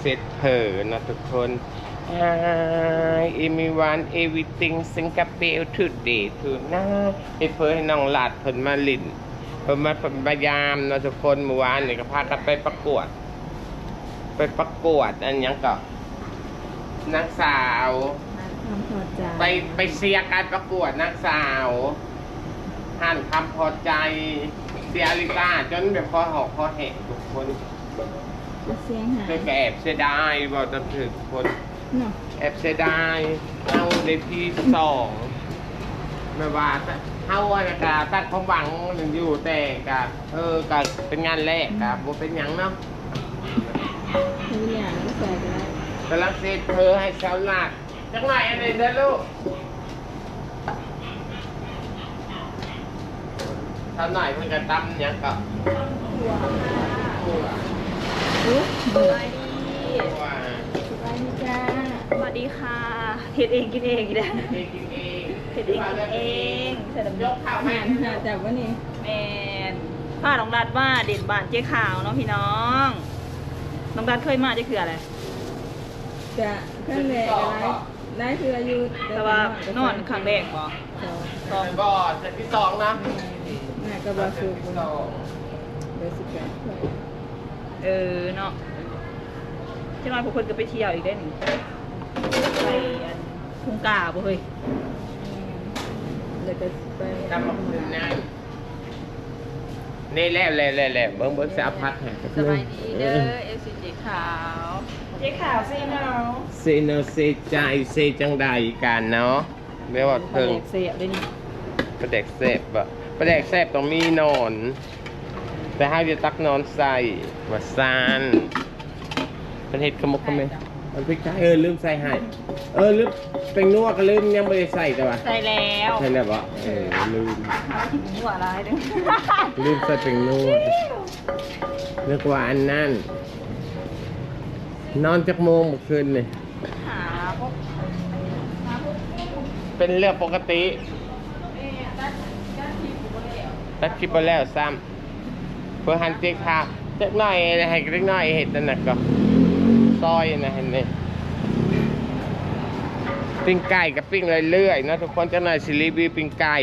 เสร็จเพอนะทุกคน Hi everyone everything Singapore today tonight เฮ็ดเพื่อให้น้องหลาดเพิ่นมาลินเพิ่นมาพยายามนะทุกคนเมื่อวานนี่ก็พากันไปประกวด ไปประกวดอันหยังก็นางสาว ความพอใจไปไปเชียร์การประกวดนักสาวห่านคำพอใจ เสียลิต้าจนแบบพอหอกพอแหกทุกคน เสียงหายเธอก็แอบเสียดายบอกจะถึงคนเนาะแอบเสียดายเอาในที่สองไม่ว่าแต่เฮาอะกะตัดความหวังหนึ่งอยู่แต่กะเออกะเป็นงานแรกกะบ่เป็นหยังเนาะทุกอย่างก็ใส่ไปได้กำลังเซตเธอให้ชาวนาดจังไหนอันนี้เด้อลูกชาวหน่อยเพิ่นจะตำหยังก็อุ๊ยสวั สดีว่าสบายดีจ้าสวัสดีค่ะเฮ็ดเองกินเองอีกแล้วเองกินเองเฮ็ดเองกินเองใส่น้ำยยกกข้าวอาแม่หารหาจากวันนี้แมนป้าน้องรัดว่าเด่นบานเจ๊ขาวเนาะพี่น้องน้องรัดเคยมาจะคืออะไรจะขั้นแรกอะไรได้คืออายุแต่ว่านอนครั้งแรกบ่สองสองบ่เซตที่สองนะแม่ก็บาสูบที่สองเบอร์สิบแปดถ้วย เออเนาะเจ้าน้อยพวกคนก็ไปเที่ยวอีกได้หนึ่งไปอันทุ่งกาบ่เฮ้ยแล้วก็ไปตำบักหุ่นนั่นนี่แหละแหละแหละแหละเบิ่งเบิ่งสาพัดให้สบายดีเด้อเอฟซีเจ๊ขาวเจ๊ขาวซีเนาเซโนเซใจเซจังใดกันเนาะแม่ว่าปลาเพิ่งแดกเสียเลยนี่ปลาแดกแซ่บบ่ปลาแดกแซ่บต้องมีนอน แต่ห้าจะตักนอนใส่ว่าซานเป็นเห็ดขมุกขมมันพริกไทยเออลืมใส่ให้เออลืมเป็นนัวก็ลืมยังไม่ได้ใส่แต่ว่าใส่แล้วใช่แล้วบ่เออลืมเอาถึงหัวอะไรเด้อลืมใส่เป็นนัวนึกว่าอันนั้นนอนจักโมงเมื่อคืนนี่หาพวกหาพวกเป็นเรื่องปกติตัดคลิปไปแล้วซ้ำ เพื่อหันเจ๊กค่ะเจ๊กหน่อยให้เล็กน้อยเห็ดนั่นน่ะก็ซอยนะเห็นไหมปิ้งไก่กับปิ้งเรื่อยๆนะทุกคนจักหน่อยสิรีวิวปิ้งไก่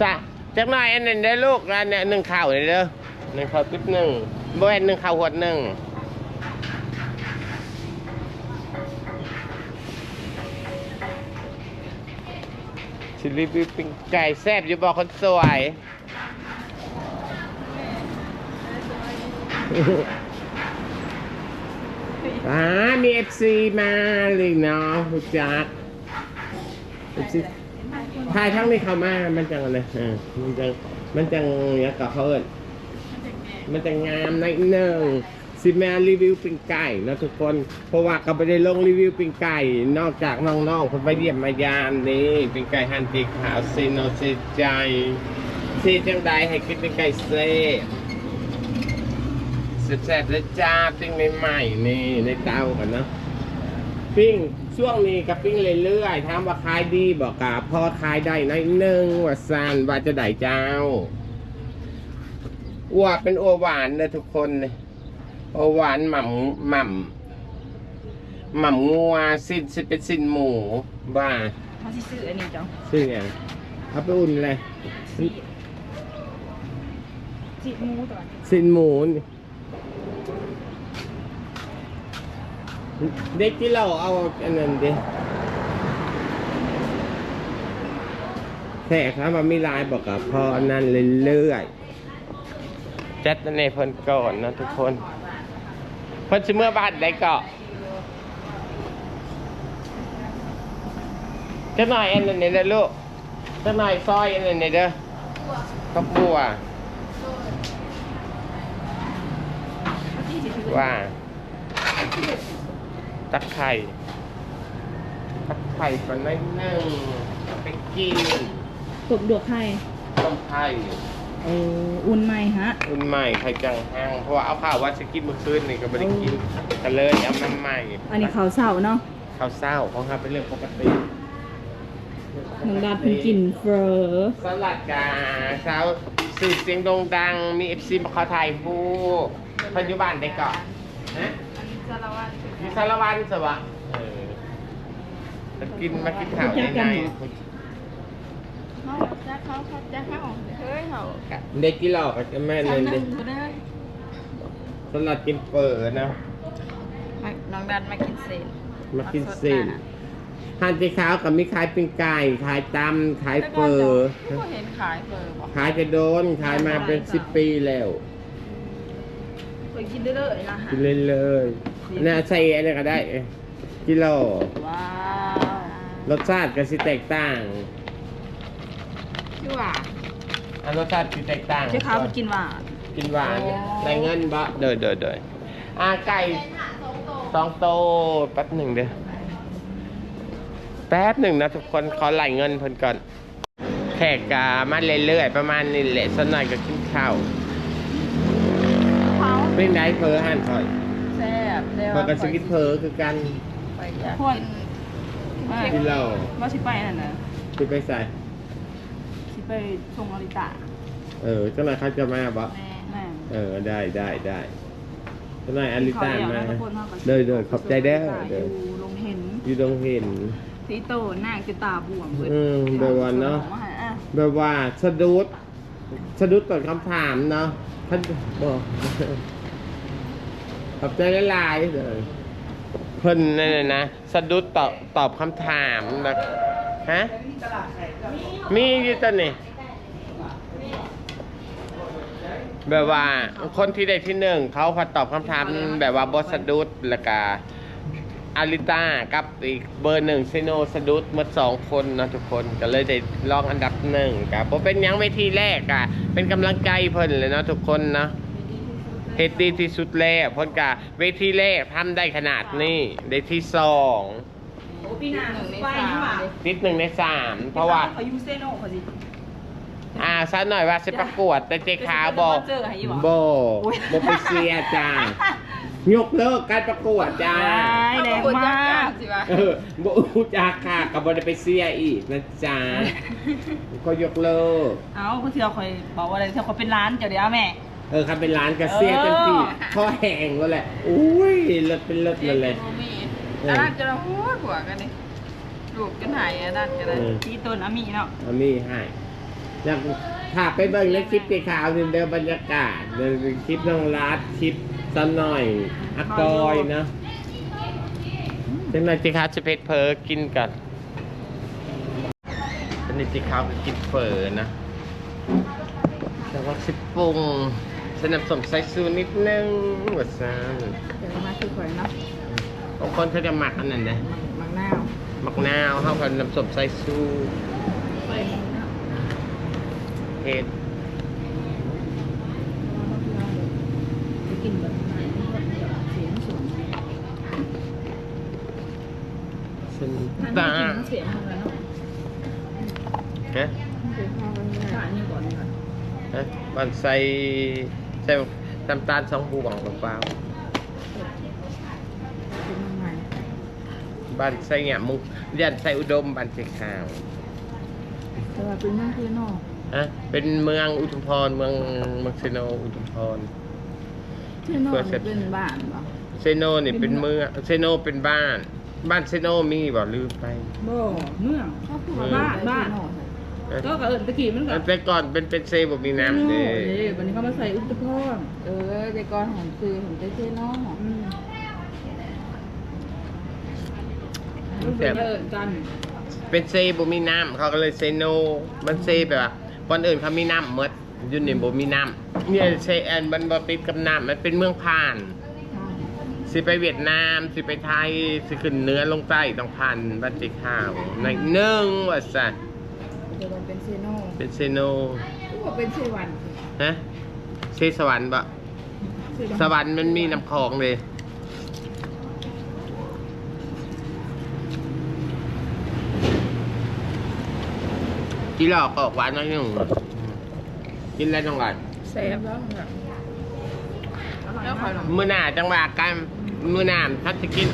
ซะจักหน่อยอันนั้นได้ลูกร้านเนี่ยหนึ่งข้าวเลยเด้อหนึ่งข้าวติ๊บหนึ่งบ่แม่นหนึ่งข้าวหวดหนึ่งชิลลี่ปิ้งปิ้งไก่แซ่บอยู่บอกคนสวย อ่ามีเอฟซีมาเลยเนาะรู้จักเอฟซีถ่ายทั้งนี้เข้ามา มันจังอะไรอ่ามันจัง มันจังเนี่ยกับเขาเอิญมันจะงามในอยหนึ่งสิแมารีวิวปิ้งไก่เนาะทุกคน เพราะว่าก็ไม่ได้ลงรีวิวปิ้งไก่ นอกจากน้องๆคนไปเยี่ยมมายามนี่ปิ้งไก่ฮันติขาวซีโนเซใจซีจังใดให้กินปิ้งไก่เซ่ แซ่บๆเลยจ้าปิ้งใหม่ๆนี่ในเตากันเนาะปิ้งช่วงนี้กับปิ้งเรื่อยๆถามว่าขายดีบอกกาพอขายได้น้อยหนึงว่าซานว่าจะได้เจ้าอ้วเป็นอ้วหวานเลยทุกคนเลยอ้วหวานหม่ำหม่ำหม่ำงัวสิ้นสิเป็นสิ้นหมูบ้าเขาสิซื้ออันนี้จ้ะชื่ออย่างเอาไปอุ่นเลยจีจีหมูตัวนี้สิ้นหมูนี่ เด็กที่เราเอาอันนั้นดิแขกครับมามีลายบอกกับพออันนั้นเรื่อยๆจัดในเพิ่นก่อนนะทุกคนเพิ่นสิเมื่อบ้านได้เกาะจะหน่อยอันนั้นนี่เด้อลูกจะหน่อยซอยอันนั้นนี่เด้อข้าบัวที่สิซื้อว่า ตักไข่ตักไข่ก่อนหนิดนึงเอาไปกินตบดวกไข่ต้มไข่เอออุ่นไหมฮะ อุ่นใหม่ไข่จังห้างเพราะว่าเอาข้าววัดสกินเมื่อคืนนี่ก็ไม่ได้กินก็เลยเอามันใหม่อันนี้ข้าวเสาเนาะข้าวเศร้าของครับเป็นเรื่องปกติน้องดาเพิ่งกินเฟอสลัดกาเช้าสื่อเสียงโด่งดังมีเอฟซีมาขอถ่ายผู้ปัจจุบันได้ก่อนนะอสารวัตร มีสารวันสวะเออมากินมากินข้าวในในเขาจะเขาเขาจะเข้าเฮ้ยเขาเด็กกี่หลอกอะแม่เลยเด็กก็ได้สลัดกินเปิดนะน้องดันมากินเศษมากินเส้นหันจีขาวกับมีขายปิ้งไก่ขายตำขายเปิดก็เห็นขายเฟอร์บอกขายจะโดนขายมาเป็นสิบปีแล้วเคยกินได้เลยนะฮะกินเลยเลย เนี่ยใส่อะไรก็ได้กิโล ว้าวรสชาติก็สิแตกต่างชื่อว่าอันรสชาติสิแตกต่างเจ้าขาวไปกินหวานกินหวานอ๋อได้เงินบ่เด้อเด้อเด้ออ่าไก่สองโตแป๊บหนึ่งเด้อแป๊บหนึ่งนะทุกคนขอไหลเงินเพิ่นก่อนแขกกามาเรื่อยๆประมาณนี้แหละสักหน่อยก็กินข้าวเขาเป็นไดเพอหันคอยแซ่บเดี๋ยวเพอกับสกิทเพอคือกันไปอยากพวกกินที่เราว่าสิไปนั่นนะที่ไปใส่สิไปส่งอริตาเออเจ้าหน่อยเขาจะมาบ่แม่แม่เออได้ได้ได้เจ้าหน่อยอลิต้ามาเขอยกได้ทุกคนเท่ากันเด้อเด้อขอบใจเด้ออเด้อยู่ลงเห็นอยู่ตรงเห็นสีโตนางจะตาบวมเบิดอืมแบบว่าเนาะอให้อะแบบว่าสะดุดสะดุดตอบคำถามเนาะท่านบอกข อบใจหลายๆเลยเพิ่นนั่นน่ะนะสะดุดตอบตอบคำถามแบบฮะมีอยู่ตอนนี้แบบว่าคนที่ได้ที่หนึ่งเขาพอตอบคำถามแบบว่าบสะดุดแล้วก็อาริต้ากับอีกเบอร์หนึ่งเซโนสะดุดมาสองคนนะทุกคนก็เลยได้รองอันดับหนึ่งกับเป็นยังเวทีแรกอะเป็นกำลังใจเพิ่นเลยเนาะทุกคนเนาะ เฮดดีที่สุดแล้วเพิ่นกะเวทีแรกทำได้ขนาดนี้ได้ที่สองโอ้ปีหน้าหนึ่งในไปสานี่หว่ามนิดหนึ่งในสามเพราะว่าเขายูเซโน่เขาสิอ่าซะหน่อยว่าจะประกวดแต่เจ๊ขาวบอกเจอให้อยู่บ่บโอ้ยบไปเสียจ้ายกเลิกการประกวดจ้า ได้แรงมากสิวะเออบ่อูจ้าค่ะกับบได้ไปเสียอีกนะจ๊ะก็ยกเลิก เอาเพื่อที่เราคอยบอกว่าอะไรที่เขาเป็นร้านเจ้าเดียวแม่ เออครับเป็นร้านกระเสียเต็มที่เออข้อแห้งก็แหละอุ้ยเลิศเป็นเลิศเลยเลยมีอันนั้นจะหัวหัวกันนี่ลูกกันหายอันนั้นจะได้เออสีต้นอามีเนาะเอามีให้อยากถ้าไปเบิ่งในคลิปตีขาวนี่เดินบรรยากาศเดินคลิปน้องรัดคลิปสันหน่อยอากอยนะเป็นไงตีขาวจะเพชรเพอกินกันเป็นตีขาวก็กินเฝอนะแต่ว่าสิปรุง สนับสนุนใส่ซูนิดนึงว่าซานเดี๋ยวมาคือข่อยเนาะบางคนเขาจะหมักอันนั้นนะมังนาวหมักนาวเข้ากับน้ำส้มใส่ซูไปเห็ดไปกินแบบไหนเสียงสูงสันท่านตาไม่กินเสียงทำไมเนาะฮะเสียงข้าวมันขา ดนี่ก่อนนี่ก่อนฮะมันใส่ใส่น้ำตาลสองบวงเปล่าเป็นยังไงๆบ้านใส่เงี้ยมุกยันใส่อุดมบ้านเจ๊ขาวแต่ว่าเป็นนั่งคือนอกฮะเป็นเมืองอุทุมพรเมืองเมืองเซโนอุทุมพร คือนอกนี่เป็นบ้านบ่เซโนนี่เป็นเมืองเซโนเป็นบ้าน บ้านเซโนมีบ่ลืมไปบ่เมืองเขาคือว่าบ้านบ้านเอ้ย ก็กระเอิญตะกี้มันก็แต่ก่อนเป็นเป็นเซบ่มีน้ำเด้เด้วันนี้เขามาใส่อุปกรณ์เออแต่ก่อนหันคือหันเจ๊น้องอืมมันเป็นเอิญกันเป็นเซบ่มีน้ำเขาก็เลยเซโนมันเซแบบว่าคนอื่นเขามีน้ำหมดอยูนี่บ่มีน้ำเนี่ยเซแอนมันบ่ติดกับน้ำมันเป็นเมืองผ่านสิไปเวียดนามสิไปไทยสิขึ้นเหนื้อลงใต้ต้องผ่านบ้านเจ๊ข้าวในหนึ่งว่าสัตว์ เดี๋ยวมันเป็นเซโน่เป็นเซโนก็บอกเป็นเซวันฮะเซสวรรค์ปะสวรรค์มันมีน้ำคลองเลย กินหลอกออกหวานน้อยหนึ่งกินแล้วจังหวัดแซ่บแล้วแบบแล้วคอยลองมือหน้าจังหวะกันมือหน้าทัดจะกิน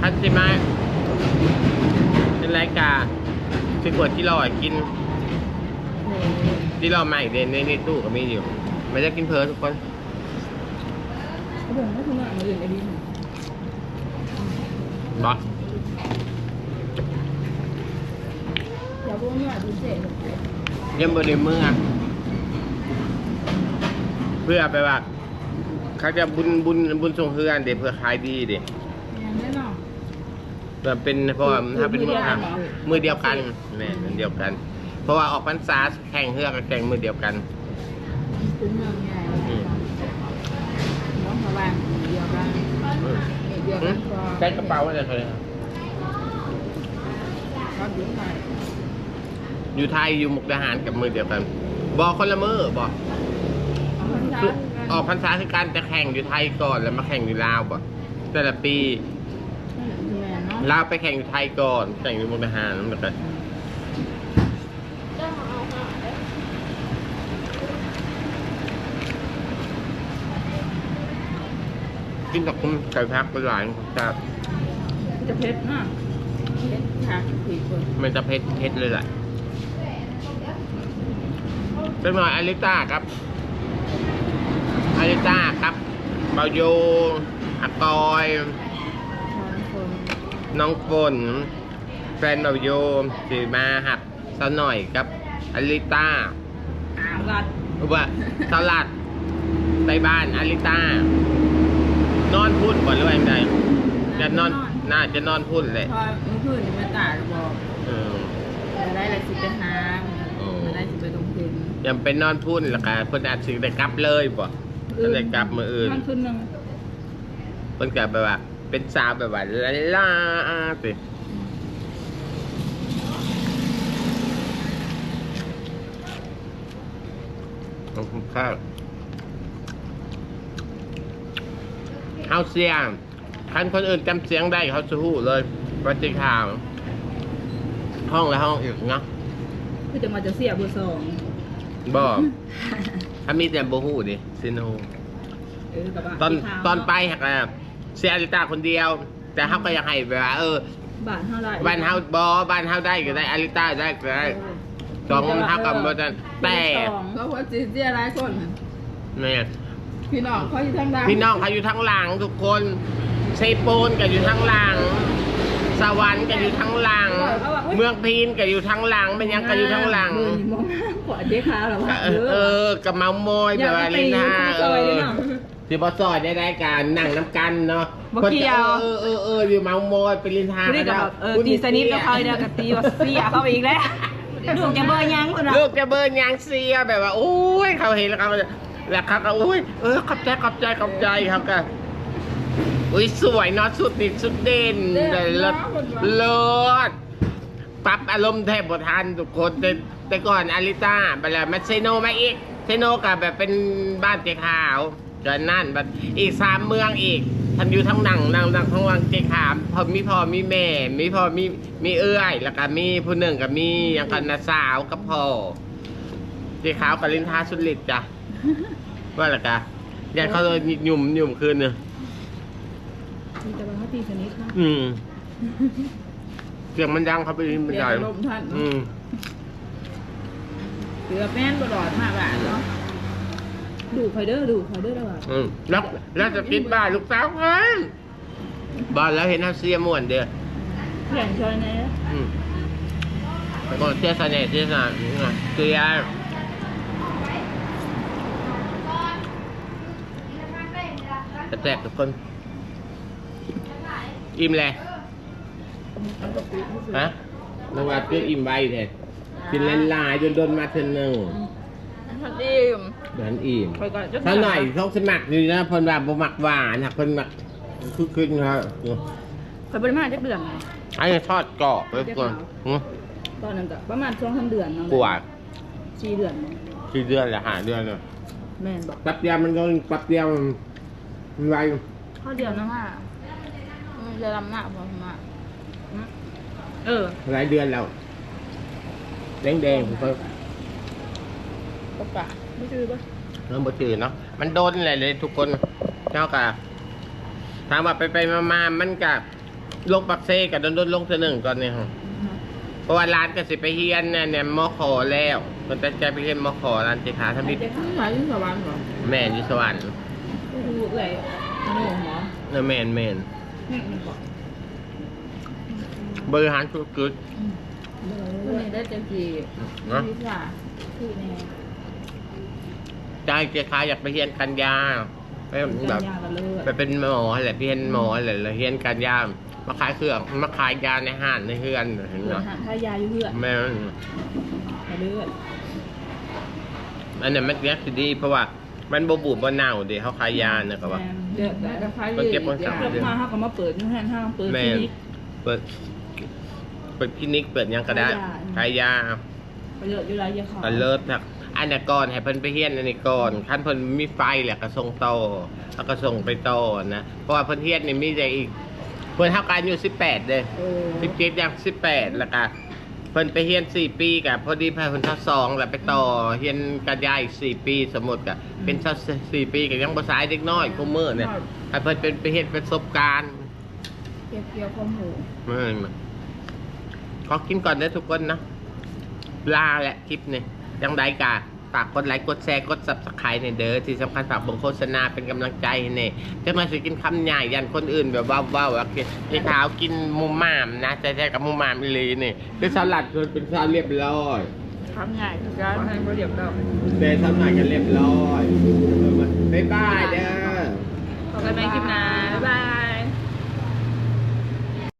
ทัดจะมาเป็นไรกาสิกวดที่รอกิน ที่รอใหม่เดนในในตู้ก็มีอยู่ไม่ได้กินเพลิทุกคนเขาบอกว่าคุณอะมืออื่นไอ้ดินบ่อย่าพูดว่าพิเศษยังบ่ได้เมื่อเพื่อไปว่าเขาจะบุญบุญบุญส่งเฮือนเด็เพื่อขายดีเด็อย่างแน่นอนแบบเป็นเพราะว่าถ้าเป็นมืออะมือเดียวกันแม่มือเดียวกัน เพราะว่าออกพรรษาแข่งเฮือกับแข่งมือเดียวกัน ถึงเมืองใหญ่น้องพบางเดียวกันอืมเดียวกันก็ใช้กระเป๋าอะไรเขาเลยก็อยู่ไหนอยู่ไทยอยู่มุกดาหารกับมือเดียวกัน บอกคนละมือบอกเอาคนช้าออกพรรษาคือการจะแข่งอยู่ไทยก่อนแล้วมาแข่งอยู่ลาวบ่แต่ละปี แม่เนาะลาวไปแข่งอยู่ไทยก่อนแข่งอยู่มุกดาหารแล้วก็ กินกับคุณไก่พักเป็นหลายครับจะเพชรนะเพชรค่ะผีคนมันจะเผ็ดเผ็ดเลยแหละเป็นหน่อยอลิต้าครับอลิต้าครับเบาโยอากอยช้อนคนน้องฝนแฟนเบาโยสีมาหักสหน่อยครับอลิต้ารัดว่าสลัดไปบ้านอลิต้า นอนพุ่นก่อนหรือว่ายังไงจะนอนน่าจะนอนพุ่นเลยพอเมื่อคืนมาตาก็บอกเออจะได้อะไรสิไปหาโอ้จะได้สิไปลงทุนยังเป็นนอนพุ่นแล้วก็เพิ่นอาจสิได้กลับเลยบ่จะได้กลับมื้ออื่นมันคืนหนึ่งเพิ่นก็แบบว่าเป็นสาวแบบว่าลาลาสิขอบคุณครับ เฮาเสียงคันคนอื่นจำเสียงได้เขาจะฮู้เลยว่าจิข่าวห้องและห้องอีกเนาะคือจะมาจะเสียเบอร์สองบ่ถ้ามีแต่บ่ฮู้ดิซิโนเออกับว่าตอนสีขาวตอนไปหักอะเสียอลิตาคนเดียว แต่เขาก็ยังให้แบบว่าเออ บาทเท่าไหร่บ้านเฮาบอบ้านเฮาได้ก็ได้อลิตาได้ก็ได้สองเฮากับบ่จะแต่สองก็เพราะจีเจียหลายคนเนี่ย พี่น้องเขาอยู่ทางด้านพี่น้องเขาอยู่ทั้งหลังทุกคนเซโปนก็อยู่ทั้งหลัง สวรรค์ก็อยู่ทั้งหลัง เมืองพีนก็อยู่ทั้งหลังเป็นหยังก็อยู่ทั้งหลังเบอร์นี่มองหน้าขวาเจ๊ขาวเหรอวะเออเออกับเมาโมยแบบว่าลินฮาเออสิบอซอยได้ได้การนั่งน้ำกันเนาะบ่เกี่ยวเออเออเอออยู่เมาโมยเป็นลินฮาไม่ได้กับแบบเออตีสนิทกับเขาเนี่ยกับตีว่าเสียเข้าไปอีกแล้วลูกจะเบอร์ยังคนละลูกจะเบิร์นยางเสียแบบว่าโอ้ยเขาเห็นแล้วเขาก็ แล้วเขาก็โอ้ยเออขอบใจขอบใจขอบใจครับก็อุ้ยสวยเนาะสุดดิสุดเด่นเลยเลิศเลิศปรับอารมณ์แทบบ่ทันทุกคนแต่แต่ก่อนอาริต้าไปแล้วมาเซโนมาอีกเซโนกับแบบเป็นบ้านเจ๊ขาวจนนั่นแบบอีกสามเมืองอีกทันอยู่ทั้งหนังนางนางทั้งวังเจ๊ขามพอมีพ่อมีแม่ มีพ่อมีมีเอื้อย แล้วก็มีผู้หนึ่งกับมีอย่างกันนาสาวกับพ่อเจ๊ขาวกับลินทาสุดฤทธิ์จ้ะ ว่าและกะยายเขาเลยหยุ่มหยุ่มคืนเนอะแต่ว่าเขาตีสนิทนะอืมเสียงมันดังเขาไปมันเดี๋ยใหวญ่จะลมท่านอืมเสือแป้นตลอดมากบาทเนาะดูคอยเด้อดูคอยเด้อแล้วอะอืมแล้วแล้วจะคิดบ้านลูกสาวกันบ้านแล้วเห็นเขาเสียม่วนเด้อแข่งชอยแน่อืมแต่ก่อนเสียสน่ห์เสียสน่ห์เสีย จะแตกทุกคนอิ่มเลยฮะนวัดก็อิ่มใบแท้กินเล่นลายจนโดนมาเทนหนึ่งท่านอิ่มเหมือนอิ่มคอยก่อนจะถ้าหน่อยต้องสมัครอยู่นะเพิ่นว่าบ่มักหวานนะเพิ่นมักคือขึ้นครับคอยบริมาจักเดือนไงไอ้ทอดกรอบไปก่อนหือตอนนั้นก็ประมาณช่วงทำเดือนเนาะกว่าสี่เดือนเนาะสี่เดือนละหาเดือนเลยแม่นบอกแป๊บเดียวมันก็แป๊บเดียว มันไวข้อเดียวนะว่ามันจะลำหน้าพอมาเออ หลายเดือนแล้วแดงแดงๆผมก็ก็ปะไม่ซื้อปะเริ่มบ่จืดเนาะมันโดนอะไรเลยทุกคนเจ้ากะถามว่าไปไปๆมาๆมันกับลงปักเซกับโดนโดนๆลงเทื่อหนึ่งก่อนเนี่ยครับเพราะว่าร้านก็สิไปเฮียนเนี่ยเนี่ยมอขอแล้วมันจะใจไปเฮียนมอขอร้านเจ๊ขาทำบิดทั้งหลายที่สวรรค์เหรอแม่นอยู่สวรรค์ ดูเอื่อยโอ้โหหมอเออแม่นแม่นแม่นบอกบริหารธุรกิจวันนี้ได้จะกี่นะวิชาที่แน่ใจเจ้าค้าอยากไปเรียนกันยาไปแบแบบบยากันเลยไปเป็นหมอแหละพี่เรียนหมอแหละแล้วเรียนกันยามาขายเครื่องมาขายยาในห้างในเฮือนเห็นเพื่อเนาะหาทายาอยู่เพื่อนแม่นไปเรื่อยอันนั้นมันเรียกสิดีเพราะว่า มันบบูดบ่เน่าเดี๋ยวเขาขายยาเนี่ยก็ว่า เดือดแล้วก็พายมันเก็บไว้สามเดือดเดือนมาเขาก็มาเปิดนู่นนั่นห้างเปิดแม่ที่นนี่ เปิดเปิดคลินิกเปิดหยังก็ได้ขาขายยยา ไปเลือดอยู่ไรเยอะเขาก็เลิศนะอันนี้ก่อนให้เพิ่นไปเฮียนอันนี้ก่อนขั้นเพิ่นมีไฟแหละก็ส่งต่อแล้วก็ส่งไปต่อนะ เพราะว่าเพิ่นเฮียนนี่มีแต่อีก เพิ่นเท่ากันอยู่18เด้โอ้สิบเจ็ดอย่างสิบแปดแล้วก็เพิ่นไปเฮียนสี่ปีกับพอดีพาเพิ่นทัสองแล้วไปต่อเฮียนกันยายอีกสี่ปีสมมติกับเป็นทัสสี่ปีกับยังภาษายเด็กน้อยกูมือเนี่ยให้เพิ่นเป็นไปเฮ็ดประสบการณ์เกี่ยวเกี่ยวข้อมูลเมื่อมาขอกินก่อนเด้อทุกคนนะลาแหละคลิปนี้ยังไดกะ ฝากกดไลค์กดแชร์กด subscribe ในเด้อที่สำคัญฝากเบิ่งโฆษณาเป็นกำลังใจให้เนี่ยจะมาสิกินคำใหญ่ยันคนอื่นแบบว่าว่าว่าพี่ขาวกินหมูหม่ามนะใจแท้กับหมูหม่ามอีหลีนี่คือสลัดคือเป็นสลัดเรียบร้อยทำใหญ่ทุกอย่างให้เขาเรียบร้อยเดย์สลัดกันเรียบร้อยบ๊ายบายเด้อขอกันใหม่คลิปหน้าบ๊ายบาย